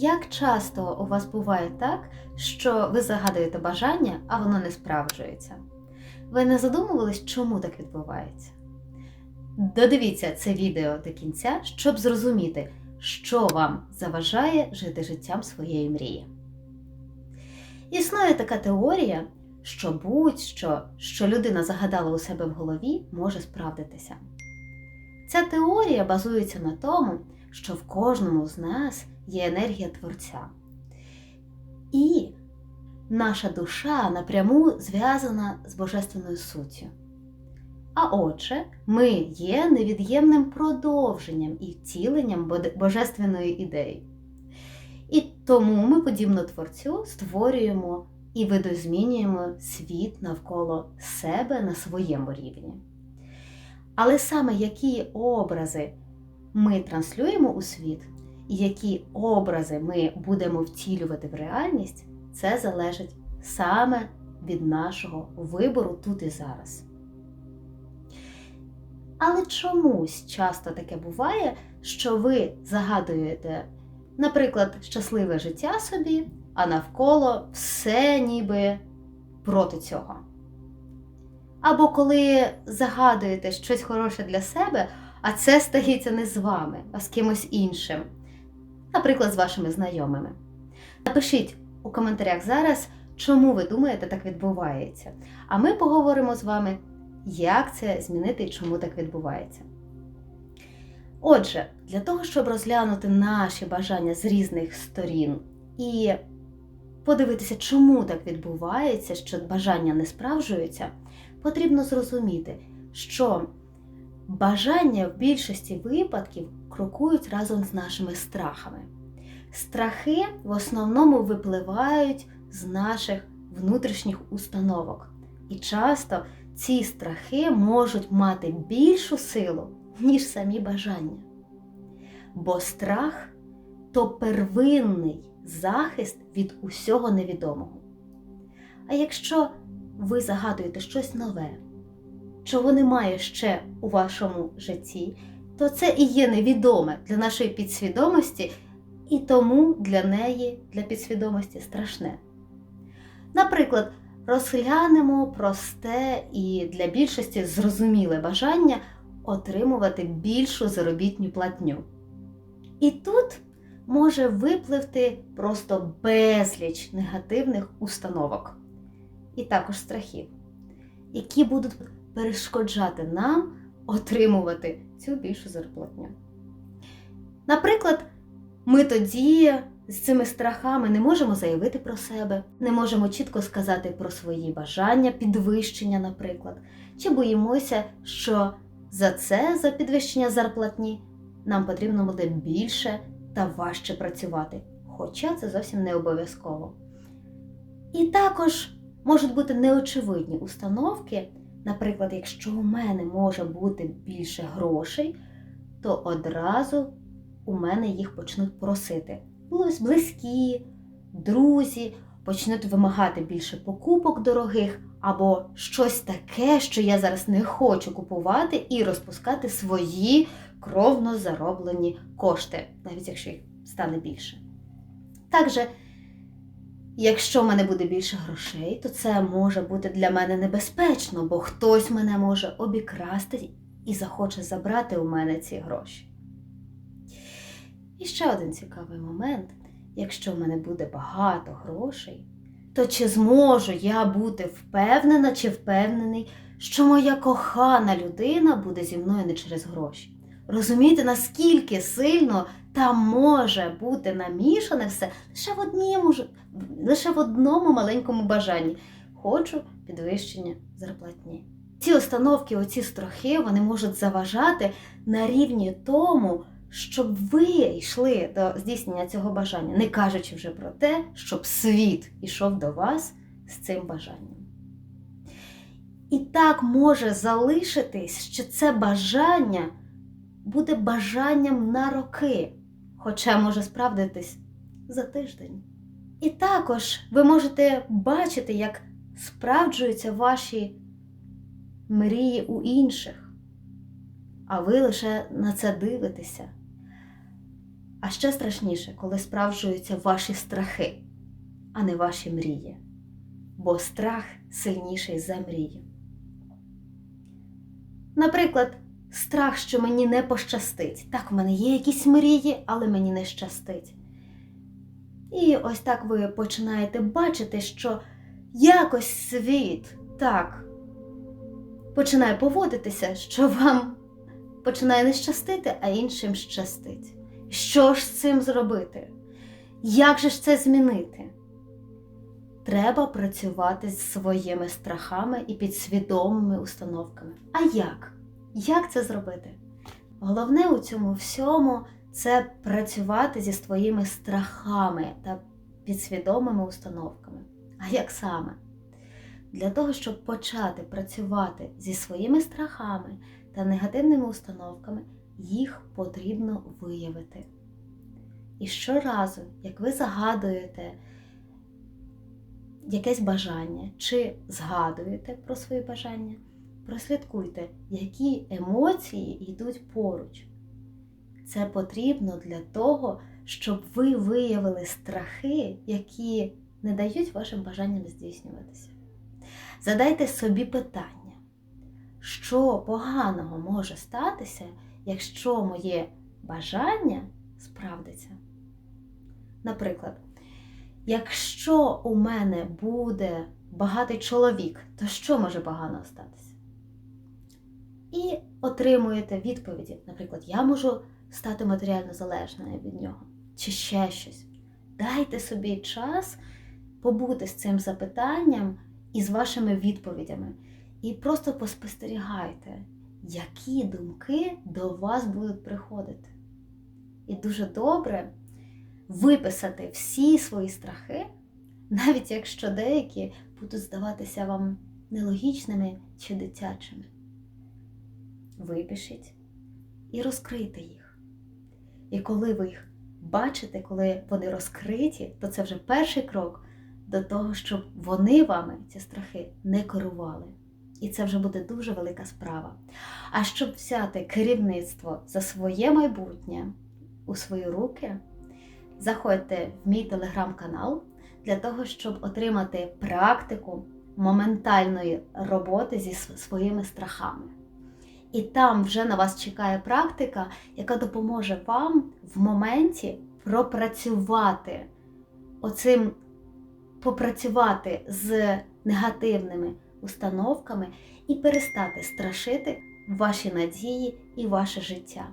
Як часто у вас буває так, що ви загадуєте бажання, а воно не справджується? Ви не задумувались, чому так відбувається? Додивіться це відео до кінця, щоб зрозуміти, що вам заважає жити життям своєї мрії. Існує така теорія, що будь-що, що людина загадала у себе в голові, може справдитися. Ця теорія базується на тому, що в кожному з нас є енергія Творця. І наша душа напряму зв'язана з Божественною суттю. А отже, ми є невід'ємним продовженням і втіленням божественної ідеї. І тому ми, подібно Творцю, створюємо і видозмінюємо світ навколо себе на своєму рівні. Але саме які образи ми транслюємо у світ, і які образи ми будемо втілювати в реальність, це залежить саме від нашого вибору тут і зараз. Але чомусь часто таке буває, що ви загадуєте, наприклад, щасливе життя собі, а навколо все ніби проти цього. Або коли загадуєте щось хороше для себе, а це стається не з вами, а з кимось іншим, наприклад, з вашими знайомими. Напишіть у коментарях зараз, чому ви думаєте, так відбувається. А ми поговоримо з вами, як це змінити і чому так відбувається. Отже, для того, щоб розглянути наші бажання з різних сторін і подивитися, чому так відбувається, що бажання не справжуються, потрібно зрозуміти, що бажання в більшості випадків крокують разом з нашими страхами. Страхи в основному випливають з наших внутрішніх установок. І часто ці страхи можуть мати більшу силу, ніж самі бажання. Бо страх то первинний захист від усього невідомого. А якщо ви загадуєте щось нове, чого немає ще у вашому житті, то це і є невідоме для нашої підсвідомості, і тому для неї, для підсвідомості, страшне. Наприклад, розглянемо просте і для більшості зрозуміле бажання отримувати більшу заробітню платню. І тут може випливти просто безліч негативних установок і також страхів, які будуть перешкоджати нам отримувати цю більшу зарплатню. Наприклад, ми тоді з цими страхами не можемо заявити про себе, не можемо чітко сказати про свої бажання, підвищення, наприклад, чи боїмося, що за це, за підвищення зарплатні, нам потрібно буде більше та важче працювати, хоча це зовсім не обов'язково. І також можуть бути неочевидні установки, наприклад, якщо у мене може бути більше грошей, то одразу у мене їх почнуть просити. Близькі, друзі почнуть вимагати більше покупок дорогих, або щось таке, що я зараз не хочу купувати, і розпускати свої кровно зароблені кошти, навіть якщо їх стане більше. Також, якщо в мене буде більше грошей, то це може бути для мене небезпечно, бо хтось мене може обікрасти і захоче забрати у мене ці гроші. І ще один цікавий момент: якщо в мене буде багато грошей, то чи зможу я бути впевнена чи впевнений, що моя кохана людина буде зі мною не через гроші? Розумієте, наскільки сильно там може бути намішане все лише в одному, лише в одному маленькому бажанні. Хочу підвищення зарплатні. Ці установки, оці страхи, вони можуть заважати на рівні тому, щоб ви йшли до здійснення цього бажання, не кажучи вже про те, щоб світ ішов до вас з цим бажанням. І так може залишитись, що це бажання буде бажанням на роки, хоча може справдитись за тиждень. І також ви можете бачити, як справджуються ваші мрії у інших, а ви лише на це дивитеся. А ще страшніше, коли справджуються ваші страхи, а не ваші мрії. Бо страх сильніший за мрію. Наприклад, страх, що мені не пощастить. Так, в мене є якісь мрії, але мені не щастить. І ось так ви починаєте бачити, що якось світ так починає поводитися, що вам починає не щастити, а іншим щастить. Що ж з цим зробити? Як же ж це змінити? Треба працювати з своїми страхами і підсвідомими установками. А як? Як це зробити? Головне у цьому всьому це працювати зі своїми страхами та підсвідомими установками. А як саме? Для того, щоб почати працювати зі своїми страхами та негативними установками, їх потрібно виявити. І щоразу, як ви загадуєте якесь бажання чи згадуєте про свої бажання, прослідкуйте, які емоції йдуть поруч. Це потрібно для того, щоб ви виявили страхи, які не дають вашим бажанням здійснюватися. Задайте собі питання, що поганого може статися, якщо моє бажання справдиться. Наприклад, якщо у мене буде багатий чоловік, то що може погано статися? І отримуєте відповіді. Наприклад, я можу стати матеріально залежною від нього, чи ще щось. Дайте собі час побути з цим запитанням і з вашими відповідями. І просто поспостерігайте, які думки до вас будуть приходити. І дуже добре виписати всі свої страхи, навіть якщо деякі будуть здаватися вам нелогічними чи дитячими. Випишіть і розкрийте їх. І коли ви їх бачите, коли вони розкриті, то це вже перший крок до того, щоб вони вами, ці страхи, не керували. І це вже буде дуже велика справа. А щоб взяти керівництво за своє майбутнє у свої руки, заходьте в мій телеграм-канал для того, щоб отримати практику моментальної роботи зі своїми страхами. І там вже на вас чекає практика, яка допоможе вам в моменті пропрацювати оцим, попрацювати з негативними установками і перестати страшити ваші надії і ваше життя.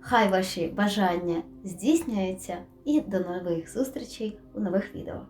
Хай ваші бажання здійснюються і до нових зустрічей у нових відео.